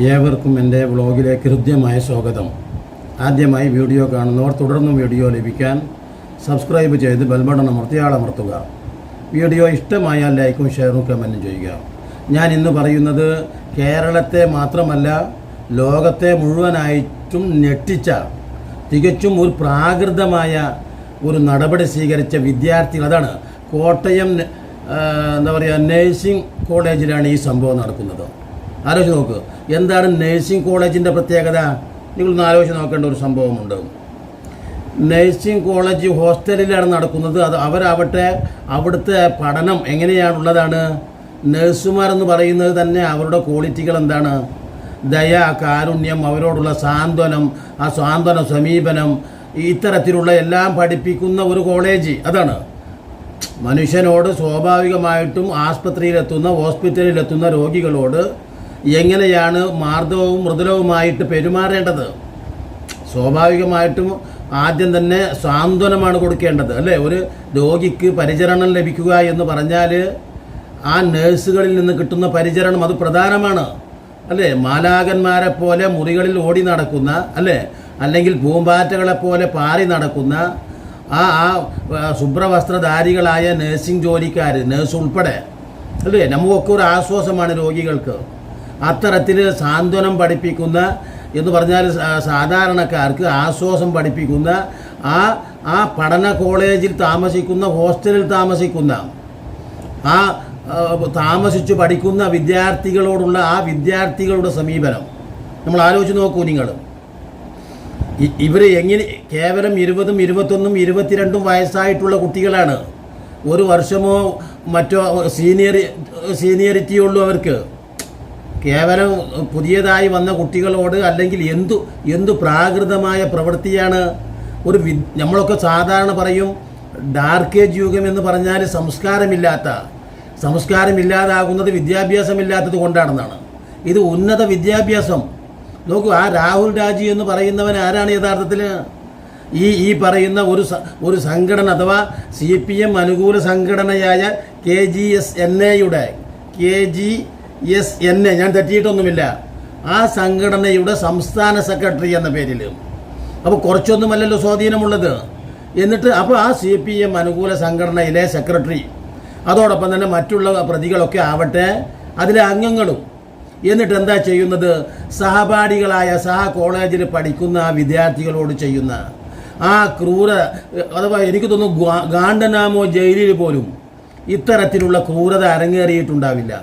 ഏവർക്കും എന്റെ വ്ളോഗിലേക്ക് ഹൃദ്യമായ സ്വാഗതം. ആദ്യമായി വീഡിയോ കാണുന്നവർ തുടർന്നും വീഡിയോ ലഭിക്കാൻ സബ്സ്ക്രൈബ് ചെയ്ത് ബെൽബട്ടൺ അമർത്തി ആളമർത്തുക. വീഡിയോ ഇഷ്ടമായാൽ ലൈക്കും ഷെയറും കമന്റും ചെയ്യുക. ഞാൻ ഇന്ന് പറയുന്നത് കേരളത്തെ മാത്രമല്ല ലോകത്തെ മുഴുവനായിട്ടും ഞെട്ടിച്ച തികച്ചും ഒരു പ്രാകൃതമായ ഒരു നടപടി സ്വീകരിച്ച വിദ്യാർത്ഥികൾ അതാണ് കോട്ടയം എന്താ പറയുക നേഴ്സിംഗ് കോളേജിലാണ് ഈ സംഭവം നടക്കുന്നത്. ആലോചിച്ച് നോക്കുക എന്താണ് നേഴ്സിംഗ് കോളേജിന്റെ പ്രത്യേകത? നിങ്ങളൊന്ന് ആലോചിച്ച് നോക്കേണ്ട ഒരു സംഭവമുണ്ട്. നേഴ്സിംഗ് കോളേജ് ഹോസ്റ്റലിലാണ് നടക്കുന്നത്. അത് അവരാവട്ടെ അവിടുത്തെ പഠനം എങ്ങനെയാണുള്ളതാണ്? നഴ്സുമാരെന്ന് പറയുന്നത് തന്നെ അവരുടെ ക്വാളിറ്റികൾ എന്താണ്? ദയ കാരുണ്യം അവരോടുള്ള സാന്ത്വനം ആ സാന്ത്വന സമീപനം ഇത്തരത്തിലുള്ള എല്ലാം പഠിപ്പിക്കുന്ന ഒരു കോളേജ് അതാണ്. മനുഷ്യനോട് സ്വാഭാവികമായിട്ടും ആസ്പത്രിയിലെത്തുന്ന ഹോസ്പിറ്റലിലെത്തുന്ന രോഗികളോട് എങ്ങനെയാണ് മാർദ്ദവവും മൃദുലവുമായിട്ട് പെരുമാറേണ്ടത്? സ്വാഭാവികമായിട്ടും ആദ്യം തന്നെ സാന്ത്വനമാണ് കൊടുക്കേണ്ടത് അല്ലേ? ഒരു രോഗിക്ക് പരിചരണം ലഭിക്കുക എന്ന് പറഞ്ഞാൽ ആ നേഴ്സുകളിൽ നിന്ന് കിട്ടുന്ന പരിചരണം അത് പ്രധാനമാണ് അല്ലേ? മാലാകന്മാരെ പോലെ മുറികളിൽ ഓടി നടക്കുന്ന അല്ലേ? അല്ലെങ്കിൽ പൂമ്പാറ്റകളെ പോലെ പാറി നടക്കുന്ന ആ ആ ശുഭ്രവസ്ത്രധാരികളായ നേഴ്സിംഗ് ജോലിക്കാർ നേഴ്സ് ഉൾപ്പെടെ അല്ലേ? നമുക്കൊക്കെ ഒരു ആശ്വാസമാണ് രോഗികൾക്ക്. അത്തരത്തിൽ സാന്ത്വനം പഠിപ്പിക്കുന്ന എന്ന് പറഞ്ഞാൽ സാധാരണക്കാർക്ക് ആശ്വാസം പഠിപ്പിക്കുന്ന ആ ആ പഠന കോളേജിൽ താമസിക്കുന്ന ഹോസ്റ്റലിൽ താമസിക്കുന്ന ആ താമസിച്ച് പഠിക്കുന്ന വിദ്യാർത്ഥികളോടുള്ള ആ വിദ്യാർത്ഥികളുടെ സമീപനം. നമ്മൾ ആലോചിച്ച് നോക്കൂ നിങ്ങൾ. ഇവർ എങ്ങനെ കേവലം ഇരുപതും ഇരുപത്തൊന്നും ഇരുപത്തിരണ്ടും വയസ്സായിട്ടുള്ള കുട്ടികളാണ്. ഒരു വർഷമോ മറ്റോ സീനിയർ സീനിയറിറ്റി ഉള്ളൂ അവർക്ക്. കേവലം പുതിയതായി വന്ന കുട്ടികളോട് അല്ലെങ്കിൽ എന്തു എന്തു പ്രാകൃതമായ പ്രവൃത്തിയാണ് ഒരു വി നമ്മളൊക്കെ സാധാരണ പറയും ഡാർക്ക് ഏജ് യുഗം എന്ന് പറഞ്ഞാൽ സംസ്കാരമില്ലാത്ത സംസ്കാരമില്ലാതാകുന്നത് വിദ്യാഭ്യാസമില്ലാത്തത് കൊണ്ടാണെന്നാണ്. ഇത് ഉന്നത വിദ്യാഭ്യാസം. നോക്കൂ ആ രാഹുൽ രാജി എന്ന് പറയുന്നവൻ ആരാണ് യഥാർത്ഥത്തിൽ ഈ ഈ പറയുന്ന ഒരു ഒരു സംഘടന അഥവാ സി പി എം അനുകൂല സംഘടനയായ കെ ജി എസ് എൻ എയുടെ K G S N A ഞാൻ തെറ്റിയിട്ടൊന്നുമില്ല. ആ സംഘടനയുടെ സംസ്ഥാന സെക്രട്ടറി എന്ന പേരിൽ അപ്പോൾ കുറച്ചൊന്നുമല്ലല്ലോ സ്വാധീനമുള്ളത്. എന്നിട്ട് അപ്പോൾ ആ സി പി എം അനുകൂല സംഘടനയിലെ സെക്രട്ടറി. അതോടൊപ്പം തന്നെ മറ്റുള്ള പ്രതികളൊക്കെ ആവട്ടെ അതിലെ അംഗങ്ങളും. എന്നിട്ട് എന്താ ചെയ്യുന്നത്? സഹപാഠികളായ സഹ കോളേജിൽ പഠിക്കുന്ന ആ വിദ്യാർത്ഥികളോട് ചെയ്യുന്ന ആ ക്രൂര അഥവാ എനിക്ക് തോന്നുന്നു ഗാണ്ടനാമോ ജയിലിൽ പോലും ഇത്തരത്തിലുള്ള ക്രൂരത അരങ്ങേറിയിട്ടുണ്ടാവില്ല.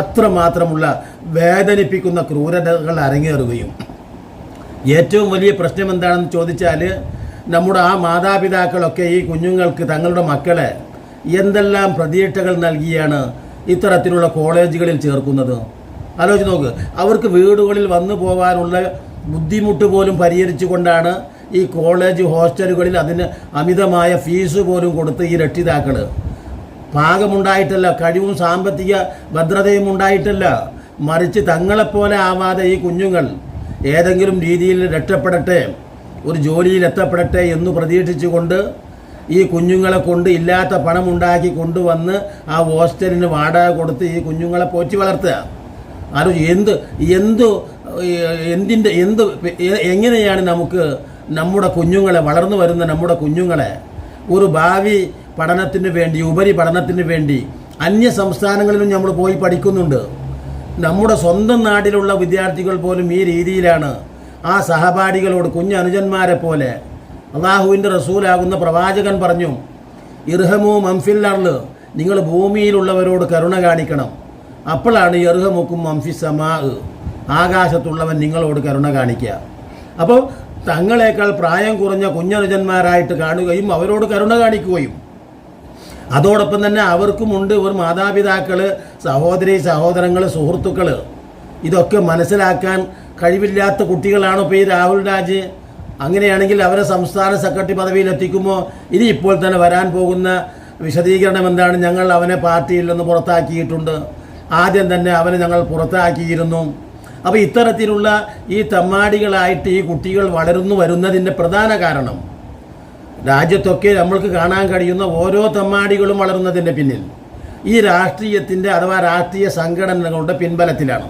അത്രമാത്രമുള്ള വേദനിപ്പിക്കുന്ന ക്രൂരതകൾ അരങ്ങേറുകയും. ഏറ്റവും വലിയ പ്രശ്നം എന്താണെന്ന് ചോദിച്ചാൽ നമ്മുടെ ആ മാതാപിതാക്കളൊക്കെ ഈ കുഞ്ഞുങ്ങൾക്ക് തങ്ങളുടെ മക്കളെ എന്തെല്ലാം പ്രതീക്ഷകൾ നൽകിയാണ് ഇത്തരത്തിലുള്ള കോളേജുകളിൽ ചേർക്കുന്നത്? ആലോചിച്ച് നോക്ക്. അവർക്ക് വീടുകളിൽ വന്നു പോകാനുള്ള ബുദ്ധിമുട്ട് പോലും പരിഹരിച്ചു കൊണ്ടാണ് ഈ കോളേജ് ഹോസ്റ്റലുകളിൽ അതിന് അമിതമായ ഫീസ് പോലും കൊടുത്ത് ഈ രക്ഷിതാക്കൾ പാകമുണ്ടായിട്ടല്ല കഴിവും സാമ്പത്തിക ഭദ്രതയും ഉണ്ടായിട്ടല്ല. മറിച്ച് തങ്ങളെപ്പോലെ ആവാതെ ഈ കുഞ്ഞുങ്ങൾ ഏതെങ്കിലും രീതിയിൽ രക്ഷപ്പെടട്ടെ ഒരു ജോലിയിൽ എത്തപ്പെടട്ടെ എന്ന് പ്രതീക്ഷിച്ചുകൊണ്ട് ഈ കുഞ്ഞുങ്ങളെ കൊണ്ട് ഇല്ലാത്ത പണം ഉണ്ടാക്കി കൊണ്ടുവന്ന് ആ ഹോസ്റ്റലിന് വാടക കൊടുത്ത് ഈ കുഞ്ഞുങ്ങളെ പോറ്റി വളർത്തുക. അത് എന്ത് എന്ത് എന്തിന്റെ എന്ത് എങ്ങനെയാണ് നമുക്ക് നമ്മുടെ കുഞ്ഞുങ്ങളെ വളർന്നു വരുന്ന നമ്മുടെ കുഞ്ഞുങ്ങളെ ഒരു ഭാവി പഠനത്തിന് വേണ്ടി ഉപരി പഠനത്തിന് വേണ്ടി അന്യ സംസ്ഥാനങ്ങളിലും നമ്മൾ പോയി പഠിക്കുന്നുണ്ട്. നമ്മുടെ സ്വന്തം നാട്ടിലുള്ള വിദ്യാർത്ഥികൾ പോലും ഈ രീതിയിലാണ് ആ സഹപാഠികളോട് കുഞ്ഞനുജന്മാരെ പോലെ അള്ളാഹുവിന്റെ റസൂലാകുന്ന പ്രവാചകൻ പറഞ്ഞു ഇർഹമു മംഫില്ലർൽ നിങ്ങൾ ഭൂമിയിലുള്ളവരോട് കരുണ കാണിക്കണം. അപ്പോഴാണ് ഇർഹമുക്കും മംഫി സമാ ആകാശത്തുള്ളവൻ നിങ്ങളോട് കരുണ കാണിക്കുക. അപ്പോൾ തങ്ങളെക്കാൾ പ്രായം കുറഞ്ഞ കുഞ്ഞനുജന്മാരായിട്ട് കാണുകയും അവരോട് കരുണ കാണിക്കുകയും അതോടൊപ്പം തന്നെ അവർക്കുമുണ്ട് ഒരു മാതാപിതാക്കൾ സഹോദരി സഹോദരങ്ങൾ സുഹൃത്തുക്കൾ ഇതൊക്കെ മനസ്സിലാക്കാൻ കഴിവില്ലാത്ത കുട്ടികളാണ് ഇപ്പോൾ ഈ രാഹുൽ രാജ്. അങ്ങനെയാണെങ്കിൽ അവരെ സംസ്ഥാന സെക്രട്ടറി പദവിയിൽ എത്തിക്കുമോ ഇനി ഇപ്പോൾ തന്നെ വരാൻ പോകുന്ന വിശദീകരണം എന്താണ്? ഞങ്ങൾ അവനെ പാർട്ടിയിൽ നിന്ന് പുറത്താക്കിയിട്ടുണ്ട്. ആദ്യം തന്നെ അവനെ ഞങ്ങൾ പുറത്താക്കിയിരുന്നു. അപ്പോൾ ഇത്തരത്തിലുള്ള ഈ തമ്മാടികളായിട്ട് ഈ കുട്ടികൾ വളരുന്നു വരുന്നതിന്റെ പ്രധാന കാരണം രാജ്യത്തൊക്കെ നമ്മൾക്ക് കാണാൻ കഴിയുന്ന ഓരോ തമ്മാടികളും വളരുന്നതിന്റെ പിന്നിൽ. ഈ രാഷ്ട്രീയത്തിന്റെ അഥവാ രാഷ്ട്രീയ സംഘടനകളുടെ പിൻബലത്തിലാണ്.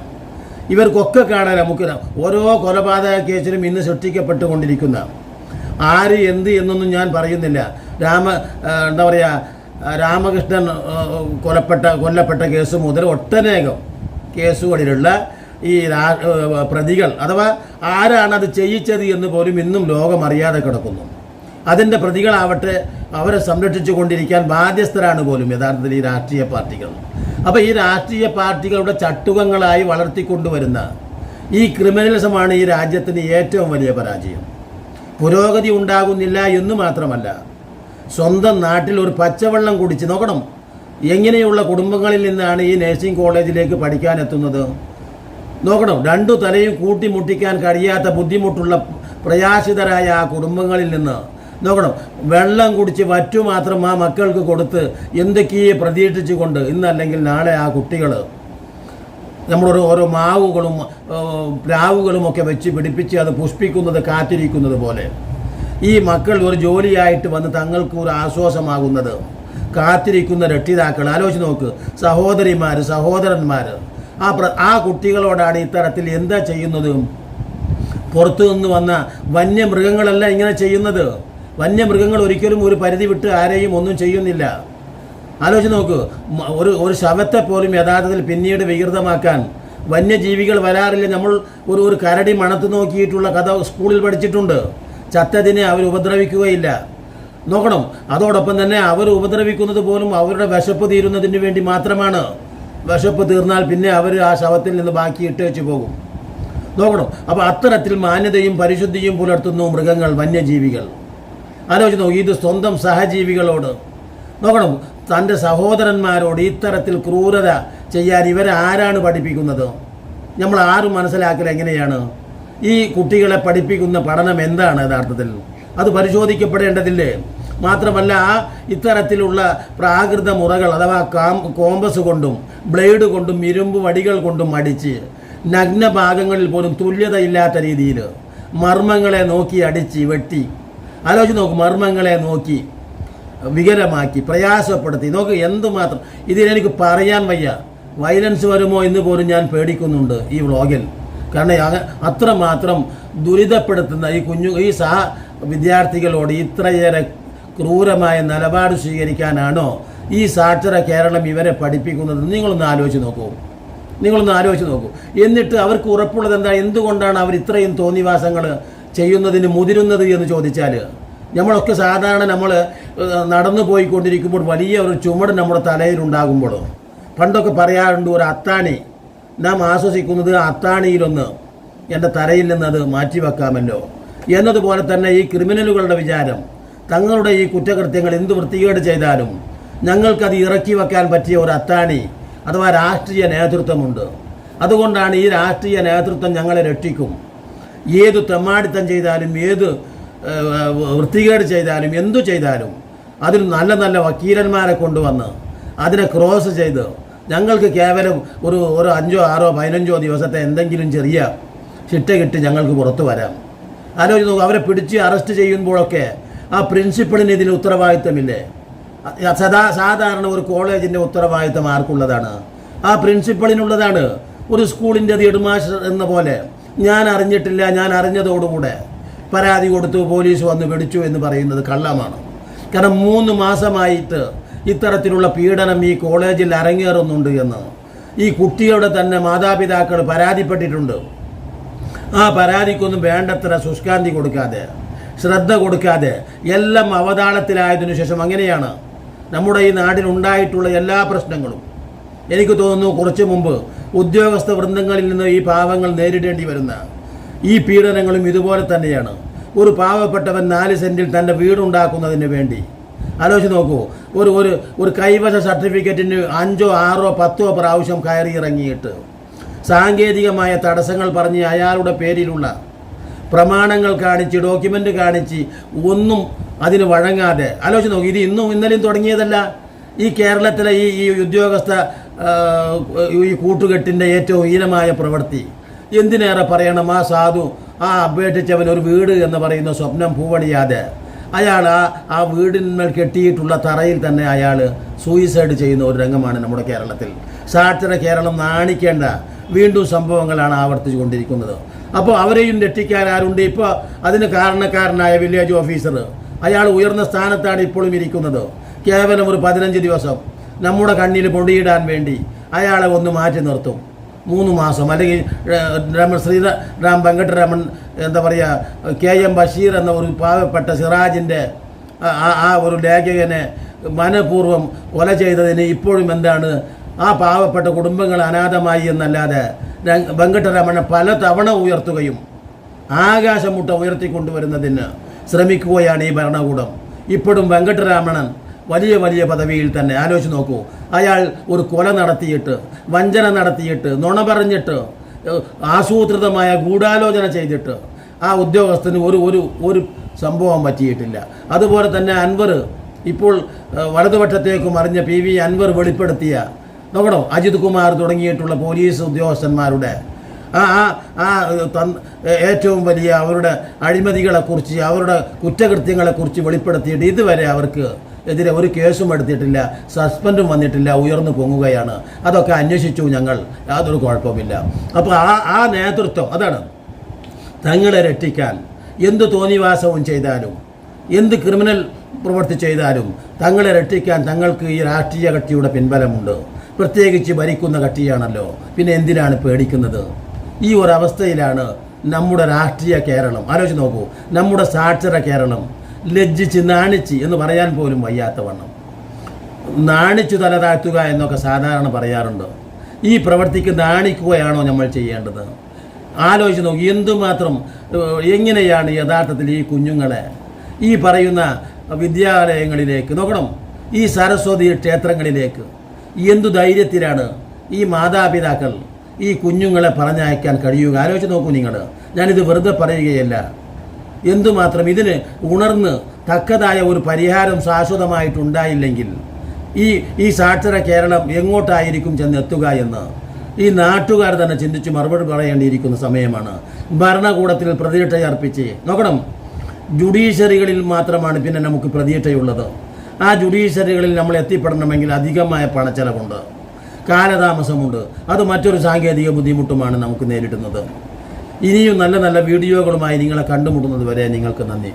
ഇവർക്കൊക്കെ കാണാൻ നമുക്ക് ഓരോ കൊലപാതക കേസിലും ഇന്ന് സൃഷ്ടിക്കപ്പെട്ടുകൊണ്ടിരിക്കുന്ന ആര് എന്ത് എന്നൊന്നും ഞാൻ പറയുന്നില്ല. രാമ എന്താ പറയുക രാമകൃഷ്ണൻ കൊലപ്പെട്ട കൊല്ലപ്പെട്ട കേസ് മുതൽ ഒട്ടനേകം കേസുകളിലുള്ള ഈ പ്രതികൾ അഥവാ ആരാണ് അത് ചെയ്യിച്ചത് എന്ന് പോലും ഇന്നും ലോകം അറിയാതെ കിടക്കുന്നു. അതിന്റെ പ്രതികളാവട്ടെ അവരെ സംരക്ഷിച്ചു കൊണ്ടിരിക്കാൻ ബാധ്യസ്ഥരാണ് പോലും യഥാർത്ഥത്തിൽ ഈ രാഷ്ട്രീയ പാർട്ടികൾ. അപ്പോൾ ഈ രാഷ്ട്രീയ പാർട്ടികളുടെ ചട്ടുകങ്ങളായി വളർത്തിക്കൊണ്ടുവരുന്ന ഈ ക്രിമിനലിസമാണ് ഈ രാജ്യത്തിന് ഏറ്റവും വലിയ പരാജയം. പുരോഗതി ഉണ്ടാകുന്നില്ല എന്ന് മാത്രമല്ല സ്വന്തം നാട്ടിൽ ഒരു പച്ചവെള്ളം കുടിച്ച് നോക്കണം. എങ്ങനെയുള്ള കുടുംബങ്ങളിൽ നിന്നാണ് ഈ നഴ്സിംഗ് കോളേജിലേക്ക് പഠിക്കാൻ എത്തുന്നത് നോക്കണം രണ്ടു തലയും കൂട്ടിമുട്ടിക്കാൻ കഴിയാത്ത ബുദ്ധിമുട്ടുള്ള പ്രയാസിതരായ ആ കുടുംബങ്ങളിൽ നിന്ന് നോക്കണം. വെള്ളം കുടിച്ച് വറ്റു മാത്രം ആ മക്കൾക്ക് കൊടുത്ത് എന്തൊക്കെയോ പ്രതീക്ഷിച്ചുകൊണ്ട് ഇന്നല്ലെങ്കിൽ നാളെ ആ കുട്ടികൾ നമ്മളൊരു ഓരോ മാവുകളും പ്ലാവുകളും ഒക്കെ വെച്ച് പിടിപ്പിച്ച് അത് പുഷ്പിക്കുന്നത് കാത്തിരിക്കുന്നത് പോലെ. ഈ മക്കൾ ഒരു ജോലിയായിട്ട് വന്ന് തങ്ങൾക്ക് ഒരു ആശ്വാസമാകുന്നത്. കാത്തിരിക്കുന്ന രക്ഷിതാക്കൾ ആലോചിച്ച് നോക്ക്. സഹോദരിമാർ സഹോദരന്മാർ ആ പ്ര ആ കുട്ടികളോടാണ് ഇത്തരത്തിൽ എന്താ ചെയ്യുന്നത്? പുറത്തു നിന്ന് വന്ന വന്യമൃഗങ്ങളല്ല ഇങ്ങനെ ചെയ്യുന്നത്. വന്യമൃഗങ്ങൾ ഒരിക്കലും ഒരു പരിധി വിട്ട് ആരെയും ഒന്നും ചെയ്യുന്നില്ല. ആലോചിച്ച് നോക്ക്. ഒരു ഒരു ശവത്തെ പോലും യഥാർത്ഥത്തിൽ പിന്നീട് വികൃതമാക്കാൻ വന്യജീവികൾ വരാറില്ല. നമ്മൾ ഒരു ഒരു കരടി മണത്ത് നോക്കിയിട്ടുള്ള കഥ സ്കൂളിൽ പഠിച്ചിട്ടുണ്ട്. ചത്തതിനെ അവർ ഉപദ്രവിക്കുകയില്ല. നോക്കണം. അതോടൊപ്പം തന്നെ അവർ ഉപദ്രവിക്കുന്നത് പോലും അവരുടെ വിശപ്പ് തീരുന്നതിന് വേണ്ടി മാത്രമാണ്. വിശപ്പ് തീർന്നാൽ പിന്നെ അവർ ആ ശവത്തിൽ നിന്ന് ബാക്കി ഇട്ട് വെച്ച് പോകും. നോക്കണം. അപ്പോൾ അത്തരത്തിൽ മാന്യതയും പരിശുദ്ധിയും പുലർത്തുന്നു മൃഗങ്ങൾ വന്യജീവികൾ. ആലോചിച്ച് നോക്കി ഇത് സ്വന്തം സഹജീവികളോട്. നോക്കണം തന്റെ സഹോദരന്മാരോട് ഇത്തരത്തിൽ ക്രൂരത ചെയ്യാൻ ഇവരെ ആരാണ് പഠിപ്പിക്കുന്നത്? നമ്മൾ ആരും മനസ്സിലാക്കൽ എങ്ങനെയാണ്? ഈ കുട്ടികളെ പഠിപ്പിക്കുന്ന പഠനം എന്താണ് യഥാർത്ഥത്തിൽ? അത് പരിശോധിക്കപ്പെടേണ്ടതില്ലേ? മാത്രമല്ല ആ ഇത്തരത്തിലുള്ള പ്രാകൃത മുറകൾ അഥവാ കാം കോമ്പസ് കൊണ്ടും ബ്ലേഡ് കൊണ്ടും ഇരുമ്പ് വടികൾ കൊണ്ടും അടിച്ച് നഗ്ന ഭാഗങ്ങളിൽ പോലും തുല്യതയില്ലാത്ത രീതിയിൽ മർമ്മങ്ങളെ നോക്കി അടിച്ച് വെട്ടി ആലോചിച്ച് നോക്ക് മർമ്മങ്ങളെ നോക്കി വികലമാക്കി പ്രയാസപ്പെടുത്തി. നോക്ക് എന്തുമാത്രം? ഇതിനെനിക്ക് പറയാൻ വയ്യ. വയലൻസ് വരുമോ എന്ന് പോലും ഞാൻ പേടിക്കുന്നുണ്ട് ഈ വ്ളോഗിൽ. കാരണം അത്രമാത്രം ദുരിതപ്പെടുത്തുന്ന ഈ കുഞ്ഞു ഈ സഹ വിദ്യാർത്ഥികളോട് ഇത്രയേറെ ക്രൂരമായ നിലപാട് സ്വീകരിക്കാനാണോ ഈ സാക്ഷര കേരളം ഇവരെ പഠിപ്പിക്കുന്നത്? നിങ്ങളൊന്ന് ആലോചിച്ച് നോക്കൂ. നിങ്ങളൊന്ന് ആലോചിച്ച് നോക്കൂ. എന്നിട്ട് അവർക്ക് ഉറപ്പുള്ളത് എന്താ? എന്തുകൊണ്ടാണ് അവർ ഇത്രയും തോന്നിവാസങ്ങൾ ചെയ്യുന്നതിന് മുതിരുന്നത് എന്ന് ചോദിച്ചാൽ നമ്മളൊക്കെ സാധാരണ നമ്മൾ നടന്നു പോയിക്കൊണ്ടിരിക്കുമ്പോൾ വലിയ ഒരു ചുമട് നമ്മുടെ തലയിലുണ്ടാകുമ്പോൾ പണ്ടൊക്കെ പറയാറുണ്ട് ഒരു അത്താണി നാം ആശ്വസിക്കുന്നത് അത്താണിയിലൊന്ന് എന്റെ തലയിൽ നിന്ന് അത് മാറ്റിവെക്കാമല്ലോ. എന്നതുപോലെ തന്നെ ഈ ക്രിമിനലുകളുടെ വിചാരം തങ്ങളുടെ ഈ കുറ്റകൃത്യങ്ങൾ എന്ത് വൃത്തികേട് ചെയ്താലും ഞങ്ങൾക്കത് ഇറക്കി വെക്കാൻ പറ്റിയ ഒരു അത്താണി അഥവാ രാഷ്ട്രീയ നേതൃത്വമുണ്ട്. അതുകൊണ്ടാണ് ഈ രാഷ്ട്രീയ നേതൃത്വം ഞങ്ങളെ രക്ഷിക്കും. ഏത് തെമ്മാടിത്തം ചെയ്താലും ഏത് വൃത്തികേട് ചെയ്താലും എന്തു ചെയ്താലും അതിൽ നല്ല നല്ല വക്കീലന്മാരെ കൊണ്ടുവന്ന് അതിനെ ക്രോസ് ചെയ്ത് ഞങ്ങൾക്ക് കേവലം ഒരു ഒരു അഞ്ചോ ആറോ പതിനഞ്ചോ ദിവസത്തെ എന്തെങ്കിലും ചെറിയ ചിട്ട കിട്ടി ഞങ്ങൾക്ക് പുറത്തു വരാം. ആലോചിച്ച് നോക്കും അവരെ പിടിച്ച് അറസ്റ്റ് ചെയ്യുമ്പോഴൊക്കെ ആ പ്രിൻസിപ്പളിന് ഇതിന് ഉത്തരവാദിത്തമില്ലേ സദാ സാധാരണ ഒരു കോളേജിന്റെ ഉത്തരവാദിത്തം ആർക്കുള്ളതാണ്? ആ പ്രിൻസിപ്പളിനുള്ളതാണ് ഒരു സ്കൂളിന്റെ ഹെഡ്മാസ്റ്റർ എന്ന പോലെ ഞാൻ അറിഞ്ഞിട്ടില്ല ഞാൻ അറിഞ്ഞതോടുകൂടെ പരാതി കൊടുത്തു പോലീസ് വന്ന് പിടിച്ചു എന്ന് പറയുന്നത് കള്ളമാണ്. കാരണം മൂന്ന് മാസമായിട്ട് ഇത്തരത്തിലുള്ള പീഡനം ഈ കോളേജിൽ അരങ്ങേറുന്നുണ്ട് എന്ന്. ഈ കുട്ടിയുടെ തന്നെ മാതാപിതാക്കൾ പരാതിപ്പെട്ടിട്ടുണ്ട്. ആ പരാതിക്കൊന്നും വേണ്ടത്ര ശുഷ്കാന്തി കൊടുക്കാതെ ശ്രദ്ധ കൊടുക്കാതെ എല്ലാം അവതാളത്തിലായതിനു ശേഷം അങ്ങനെയാണ് നമ്മുടെ ഈ നാടിനുണ്ടായിട്ടുള്ള എല്ലാ പ്രശ്നങ്ങളും. എനിക്ക് തോന്നുന്നു കുറച്ചു മുമ്പ് ഉദ്യോഗസ്ഥ വൃന്ദങ്ങളിൽ നിന്ന് ഈ പാവങ്ങൾ നേരിടേണ്ടി വരുന്ന ഈ പീഡനങ്ങളും ഇതുപോലെ തന്നെയാണ്. ഒരു പാവപ്പെട്ടവൻ നാല് സെന്റിൽ തന്റെ വീടുണ്ടാക്കുന്നതിന് വേണ്ടി. ആലോചിച്ച് നോക്കൂ ഒരു ഒരു ഒരു കൈവശ സർട്ടിഫിക്കറ്റിന് അഞ്ചോ ആറോ പത്തോ പ്രാവശ്യം കയറി ഇറങ്ങിയിട്ട് സാങ്കേതികമായ തടസ്സങ്ങൾ പറഞ്ഞ് അയാളുടെ പേരിലുള്ള പ്രമാണങ്ങൾ കാണിച്ച് ഡോക്യുമെന്റ് കാണിച്ച് ഒന്നും അതിന് വഴങ്ങാതെ ആലോചിച്ച് നോക്കൂ ഇത് ഇന്നും ഇന്നലെയും തുടങ്ങിയതല്ല. ഈ കേരളത്തിലെ ഈ ഈ ഉദ്യോഗസ്ഥ ഈ കൂട്ടുകെട്ടിന്റെ ഏറ്റവും ഹീനമായ പ്രവൃത്തി. എന്തിനേറെ പറയണം ആ സാധു? ആ അപേക്ഷിച്ചവൻ ഒരു വീട് എന്ന് പറയുന്ന സ്വപ്നം പൂവണിയാതെ. അയാൾ ആ ആ വീടിന്മേൽ കെട്ടിയിട്ടുള്ള തറയിൽ തന്നെ അയാൾ സൂയിസൈഡ് ചെയ്യുന്ന ഒരു രംഗമാണ് നമ്മുടെ കേരളത്തിൽ. സാക്ഷര കേരളം നാണിക്കേണ്ട വീണ്ടും സംഭവങ്ങളാണ് ആവർത്തിച്ചു കൊണ്ടിരിക്കുന്നത് അപ്പോൾ അവരെയും രക്ഷിക്കാൻ ആരുണ്ട്? ഇപ്പോൾ അതിന് കാരണക്കാരനായ വില്ലേജ് ഓഫീസർ അയാൾ ഉയർന്ന സ്ഥാനത്താണ് ഇപ്പോഴും ഇരിക്കുന്നത്. കേവലം ഒരു പതിനഞ്ച് ദിവസം. നമ്മുടെ കണ്ണിൽ പൊടിയിടാൻ വേണ്ടി അയാളെ ഒന്ന് മാറ്റി നിർത്തും. മൂന്ന് മാസം. അല്ലെങ്കിൽ രാമൻ ശ്രീരാം ശ്രീറാം വെങ്കട്ടരമൺ എന്താ പറയുക കെ എം ബഷീർ എന്ന ഒരു പാവപ്പെട്ട സിറാജിന്റെ ആ- ഒരു ലേഖകനെ മനഃപൂർവം കൊല ചെയ്തതിന് ഇപ്പോഴും എന്താണ് ആ പാവപ്പെട്ട കുടുംബങ്ങൾ അനാഥമായി എന്നല്ലാതെ വെങ്കട്ടരാമനെ പല തവണ ഉയർത്തുകയും ആകാശമുട്ട ഉയർത്തിക്കൊണ്ടുവരുന്നതിന് ശ്രമിക്കുകയാണ് ഈ ഭരണകൂടം. ഇപ്പോഴും വെങ്കട്ടരാമണൻ വലിയ വലിയ പദവിയിൽ തന്നെ. ആലോചിച്ച് നോക്കൂ. അയാൾ ഒരു കൊല നടത്തിയിട്ട് വഞ്ചന നടത്തിയിട്ട് നുണ പറഞ്ഞിട്ട് ആസൂത്രിതമായ ഗൂഢാലോചന ചെയ്തിട്ട് ആ ഉദ്യോഗസ്ഥന് ഒരു ഒരു ഒരു സംഭവം പറ്റിയിട്ടില്ല. അതുപോലെ തന്നെ അൻവർ ഇപ്പോൾ വലതുപക്ഷത്തേക്ക് മറിഞ്ഞ പി വി അൻവർ വെളിപ്പെടുത്തിയ നോക്കണോ അജിത് കുമാർ തുടങ്ങിയിട്ടുള്ള പോലീസ് ഉദ്യോഗസ്ഥന്മാരുടെ ആ ആ ഏറ്റവും വലിയ അവരുടെ അഴിമതികളെക്കുറിച്ച് അവരുടെ കുറ്റകൃത്യങ്ങളെക്കുറിച്ച് വെളിപ്പെടുത്തിയിട്ട് ഇതുവരെ അവർക്ക് എതിരെ ഒരു കേസും എടുത്തിട്ടില്ല സസ്പെൻഡും വന്നിട്ടില്ല ഉയർന്നു പൊങ്ങുകയാണ്. അതൊക്കെ അന്വേഷിച്ചു ഞങ്ങൾ. യാതൊരു കുഴപ്പമില്ല അപ്പോൾ ആ ആ നേതൃത്വം അതാണ്. തങ്ങളെ രക്ഷിക്കാൻ എന്ത് തോന്നിവാസവും ചെയ്താലും എന്ത് ക്രിമിനൽ പ്രവൃത്തി ചെയ്താലും തങ്ങളെ രക്ഷിക്കാൻ തങ്ങൾക്ക് ഈ രാഷ്ട്രീയ കക്ഷിയുടെ പിൻബലമുണ്ട്. പ്രത്യേകിച്ച് ഭരിക്കുന്ന കക്ഷിയാണല്ലോ. പിന്നെ എന്തിനാണ് പേടിക്കുന്നത്? ഈ ഒരവസ്ഥയിലാണ് നമ്മുടെ രാഷ്ട്രീയ കേരളം. ആലോചിച്ച് നോക്കൂ. നമ്മുടെ സാക്ഷര കേരളം. ലജ്ജിച്ച് നാണിച്ച് എന്ന് പറയാൻ പോലും വയ്യാത്ത വണ്ണം നാണിച്ചു തല താഴ്ത്തുക എന്നൊക്കെ സാധാരണ പറയാറുണ്ട്. ഈ പ്രവൃത്തിക്ക് നാണിക്കുകയാണോ നമ്മൾ ചെയ്യേണ്ടത്? ആലോചിച്ച് നോക്കി എന്തുമാത്രം എങ്ങനെയാണ് യഥാർത്ഥത്തിൽ ഈ കുഞ്ഞുങ്ങളെ ഈ പറയുന്ന വിദ്യാലയങ്ങളിലേക്ക് നോക്കണം ഈ സരസ്വതി ക്ഷേത്രങ്ങളിലേക്ക് എന്തു ധൈര്യത്തിലാണ് ഈ മാതാപിതാക്കൾ ഈ കുഞ്ഞുങ്ങളെ പറഞ്ഞയക്കാൻ കഴിയുക? ആലോചിച്ച് നോക്കൂ നിങ്ങൾ. ഞാനിത് വെറുതെ പറയുകയല്ല. എന്തുമാത്രം ഇതിന് ഉണർന്ന് തക്കതായ ഒരു പരിഹാരം ശാശ്വതമായിട്ടുണ്ടായില്ലെങ്കിൽ ഈ ഈ സാക്ഷര കേരളം എങ്ങോട്ടായിരിക്കും ചെന്നെത്തുക എന്ന് ഈ നാട്ടുകാർ തന്നെ ചിന്തിച്ച് മറുപടി പറയേണ്ടിയിരിക്കുന്ന സമയമാണ്. ഭരണകൂടത്തിൽ പ്രതീക്ഷ അർപ്പിച്ച് നോക്കണം. ജുഡീഷ്യറികളിൽ മാത്രമാണ് പിന്നെ നമുക്ക് പ്രതീക്ഷയുള്ളത്. ആ ജുഡീഷ്യറികളിൽ നമ്മൾ എത്തിപ്പെടണമെങ്കിൽ അധികമായ പണച്ചെലവുണ്ട്. കാലതാമസമുണ്ട്. അത് മറ്റൊരു സാങ്കേതിക ബുദ്ധിമുട്ടുമാണ് നമുക്ക് നേരിടുന്നത്. ഇനിയും നല്ല നല്ല വീഡിയോകളുമായി നിങ്ങളെ കണ്ടുമുട്ടുന്നത് വരെ നിങ്ങൾക്ക് നന്ദി.